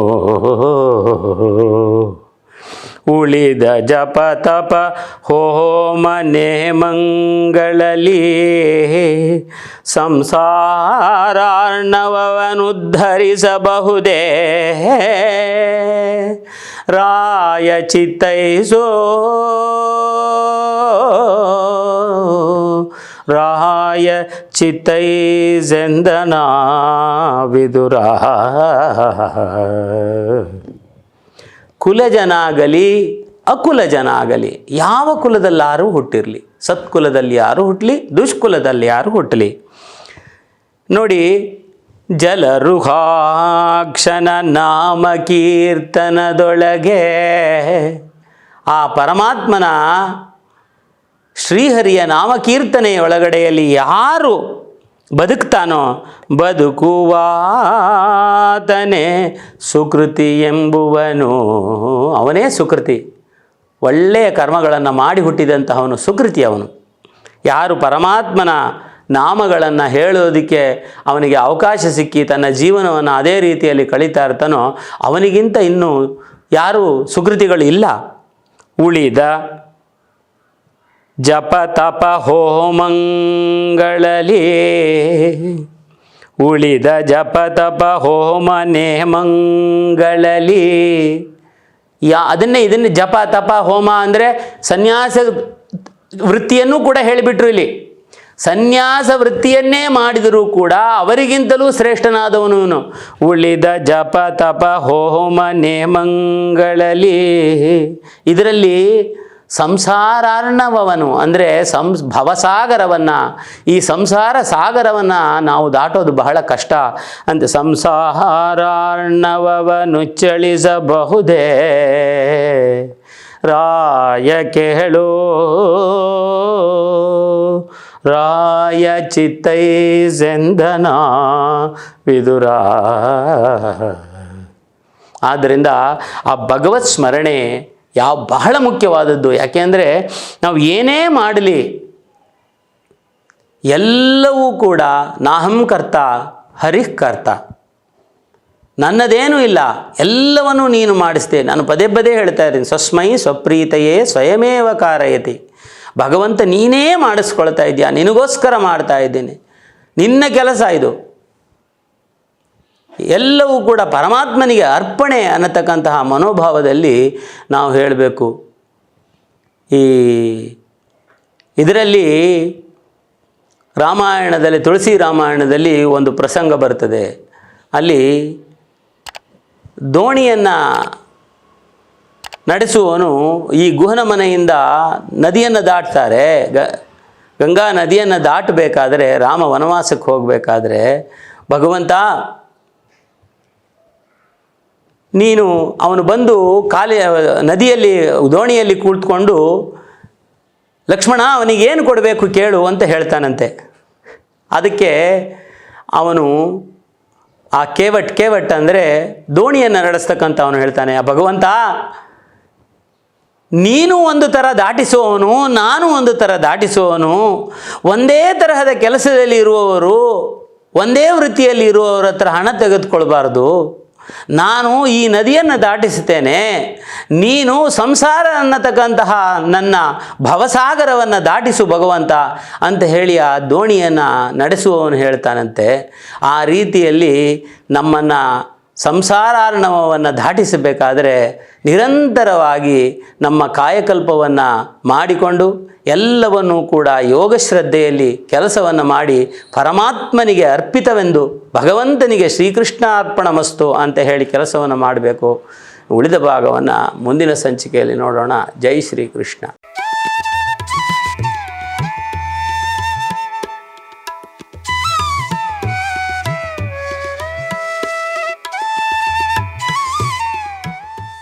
ಉಳಿದ ಜಪ ತಪ ಹೋ ಹೋಮ ನೇಮಂಗಳಲಿ ಸಂಸಾರಾರ್ಣವನುದ್ಧರಿಸಬಹುದೇ ರಾಯ ಚಿತ್ತೈಸೋ. ರಾಯ ಚಿತ್ತೈಸೆಂದನಾ ವಿದುರ ಕುಲಜನಾಗಲಿ ಆಗಲಿ ಯಾವ ಕುಲದಲ್ಲಾರು ಹುಟ್ಟಿರಲಿ. ಸತ್ಕುಲದಲ್ಲಿ ಯಾರು ಹುಟ್ಟಲಿ ದುಷ್ಕುಲದಲ್ಲಿ ಯಾರು ಹುಟ್ಟಲಿ ನೋಡಿ, ಜಲರುಹಾಕ್ಷನ ನಾಮ ಕೀರ್ತನದೊಳಗೆ ಆ ಪರಮಾತ್ಮನ ಶ್ರೀಹರಿಯ ನಾಮಕೀರ್ತನೆಯ ಒಳಗಡೆಯಲ್ಲಿ ಯಾರು ಬದುಕ್ತಾನೋ? ಬದುಕುವಾತನೇ ಸುಕೃತಿ ಎಂಬುವನು. ಅವನೇ ಸುಕೃತಿ. ಒಳ್ಳೆಯ ಕರ್ಮಗಳನ್ನು ಮಾಡಿ ಹುಟ್ಟಿದಂತಹವನು ಸುಕೃತಿ ಅವನು. ಯಾರು ಪರಮಾತ್ಮನ ನಾಮಗಳನ್ನು ಹೇಳೋದಕ್ಕೆ ಅವನಿಗೆ ಅವಕಾಶ ಸಿಕ್ಕಿ ತನ್ನ ಜೀವನವನ್ನು ಅದೇ ರೀತಿಯಲ್ಲಿ ಕಳೀತಾ ಇರ್ತಾನೋ ಅವನಿಗಿಂತ ಇನ್ನೂ ಯಾರು ಸುಕೃತಿಗಳು ಇಲ್ಲ. ಉಳಿದ ಜಪ ತಪ ಹೋಮಂಗಳಲಿ ಉಳಿದ ಜಪ ತಪ ಹೋಮ ನೇಮಂಗಳಲಿ ಯಾ, ಅದನ್ನೇ ಇದನ್ನೇ ಜಪ ತಪ ಹೋಮ ಅಂದರೆ ಸನ್ಯಾಸ ವೃತ್ತಿಯನ್ನು ಕೂಡ ಹೇಳಿಬಿಟ್ರು ಇಲ್ಲಿ. ಸನ್ಯಾಸ ವೃತ್ತಿಯನ್ನೇ ಮಾಡಿದರೂ ಕೂಡ ಅವರಿಗಿಂತಲೂ ಶ್ರೇಷ್ಠನಾದವನು ಉಳಿದ ಜಪ ತಪ ಹೋಮ ನೇಮಂಗಳಲಿ ಇದರಲ್ಲಿ ಸಂಸಾರಾರ್ಣವನು ಅಂದರೆ ಸಂಸ್, ಭವಸಾಗರವನ್ನು, ಈ ಸಂಸಾರ ಸಾಗರವನ್ನು ನಾವು ದಾಟೋದು ಬಹಳ ಕಷ್ಟ. ಅಂತ ಸಂಸಾರಾರ್ಣವವನು ಚಳಿಸಬಹುದೇ? ರಾಯ ಕೇಳೋ. ರಾಯ ಚಿತ್ತೈಸೆಂದನ ವಿದುರ. ಆದ್ದರಿಂದ ಆ ಭಗವತ್ ಸ್ಮರಣೆ ಯಾವ ಬಹಳ ಮುಖ್ಯವಾದದ್ದು. ಯಾಕೆಂದರೆ ನಾವು ಏನೇ ಮಾಡಲಿ, ಎಲ್ಲವೂ ಕೂಡ ನಾಹಂ ಕರ್ತ, ಹರಿಃ ಕರ್ತ. ನನ್ನದೇನೂ ಇಲ್ಲ, ಎಲ್ಲವನ್ನೂ ನೀನು ಮಾಡಿಸ್ದೆ ನಾನು ಪದೇ ಪದೇ ಹೇಳ್ತಾ ಇದ್ದೀನಿ, ಸ್ವಸ್ಮೈ ಸ್ವಪ್ರೀತೆಯೇ ಸ್ವಯಮೇವ ಕಾರಯತಿ. ಭಗವಂತ ನೀನೇ ಮಾಡಿಸ್ಕೊಳ್ತಾ ಇದೆಯಾ ನಿನಗೋಸ್ಕರ ಮಾಡ್ತಾ ಇದ್ದೀನಿ. ನಿನ್ನ ಕೆಲಸ ಇದು. ಎಲ್ಲವೂ ಕೂಡ ಪರಮಾತ್ಮನಿಗೆ ಅರ್ಪಣೆ ಅನ್ನತಕ್ಕಂತಹ ಮನೋಭಾವದಲ್ಲಿ ನಾವು ಹೇಳಬೇಕು. ಈ ಇದರಲ್ಲಿ ರಾಮಾಯಣದಲ್ಲಿ, ತುಳಸಿ ರಾಮಾಯಣದಲ್ಲಿ ಒಂದು ಪ್ರಸಂಗ ಬರ್ತದೆ. ಅಲ್ಲಿ ದೋಣಿಯನ್ನು ನಡೆಸುವವನು ಈ ಗುಹನ ಮನೆಯಿಂದ ನದಿಯನ್ನು ದಾಟ್ತಾರೆ. ಗಂಗಾ ನದಿಯನ್ನು ದಾಟಬೇಕಾದ್ರೆ ರಾಮ ವನವಾಸಕ್ಕೆ ಹೋಗಬೇಕಾದ್ರೆ ಭಗವಂತ ನೀನು ಅವನು ಬಂದು ಕಾಲಿ ನದಿಯಲ್ಲಿ, ದೋಣಿಯಲ್ಲಿ ಕೂತ್ಕೊಂಡು, ಲಕ್ಷ್ಮಣ, ಅವನಿಗೆ ಏನು ಕೊಡಬೇಕು ಕೇಳು ಅಂತ ಹೇಳ್ತಾನಂತೆ. ಅದಕ್ಕೆ ಅವನು ಆ ಕೇವಟ್ ಕೇವಟ್ ಅಂದರೆ ದೋಣಿಯನ್ನು ನಡೆಸ್ತಕ್ಕಂಥ ಅವನು ಹೇಳ್ತಾನೆ, ಆ ಭಗವಂತ, ನೀನು ಒಂದು ಥರ ದಾಟಿಸುವವನು ನಾನು ಒಂದು ಥರ ದಾಟಿಸುವವನು ಒಂದೇ ತರಹದ ಕೆಲಸದಲ್ಲಿ ಇರುವವರು, ಒಂದೇ ವೃತ್ತಿಯಲ್ಲಿ ಇರುವವರ ಹತ್ರ ಹಣ ತೆಗೆದುಕೊಳ್ಬಾರ್ದು. ನಾನು ಈ ನದಿಯನ್ನು ದಾಟಿಸುತ್ತೇನೆ. ನೀನು ಸಂಸಾರ ಅನ್ನತಕ್ಕಂತಹ ನನ್ನ ಭವಸಾಗರವನ್ನು ದಾಟಿಸು ಭಗವಂತ ಅಂತ ಹೇಳಿ ಆ ದೋಣಿಯನ್ನು ನಡೆಸುವವನು ಹೇಳ್ತಾನಂತೆ. ಆ ರೀತಿಯಲ್ಲಿ ನಮ್ಮನ್ನು ಸಂಸಾರಾರ್ಣವವನ್ನು ದಾಟಿಸಬೇಕಾದರೆ ನಿರಂತರವಾಗಿ ನಮ್ಮ ಕಾಯಕಲ್ಪವನ್ನು ಮಾಡಿಕೊಂಡು ಎಲ್ಲವನ್ನೂ ಕೂಡ ಯೋಗ ಶ್ರದ್ಧೆಯಲ್ಲಿ ಕೆಲಸವನ್ನು ಮಾಡಿ ಪರಮಾತ್ಮನಿಗೆ ಅರ್ಪಿತವೆಂದು ಭಗವಂತನಿಗೆ ಶ್ರೀಕೃಷ್ಣ ಅರ್ಪಣ ಮಸ್ತು ಅಂತ ಹೇಳಿ ಕೆಲಸವನ್ನು ಮಾಡಬೇಕು. ಉಳಿದ ಭಾಗವನ್ನು ಮುಂದಿನ ಸಂಚಿಕೆಯಲ್ಲಿ ನೋಡೋಣ. ಜೈ ಶ್ರೀಕೃಷ್ಣ.